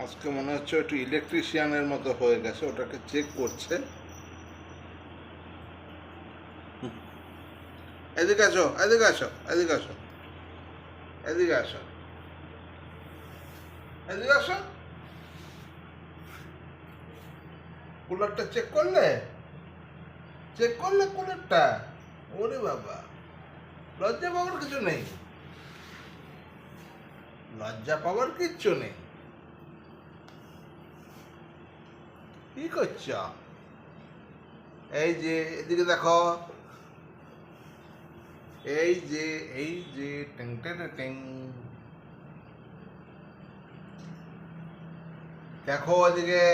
আজকে মনে হচ্ছে একটু ইলেকট্রিশিয়ানের মতো হয়ে গেছে, ওটাকে চেক করছে। এদিকে আসো এদিকে আসো এদিকে আসো এদিকে আসো এদিকে আসো। কুলারটা চেক করলে? চেক করলে কুলারটা ওরে বাবা, লজ্জা পাওয়ার কিছু নেই। লজ্জা পাওয়ার কিচ্ছু নেই। কি করছ এই যে এদিকে দেখো এই যে এই যে টেং টেং টেং দেখো এদিকে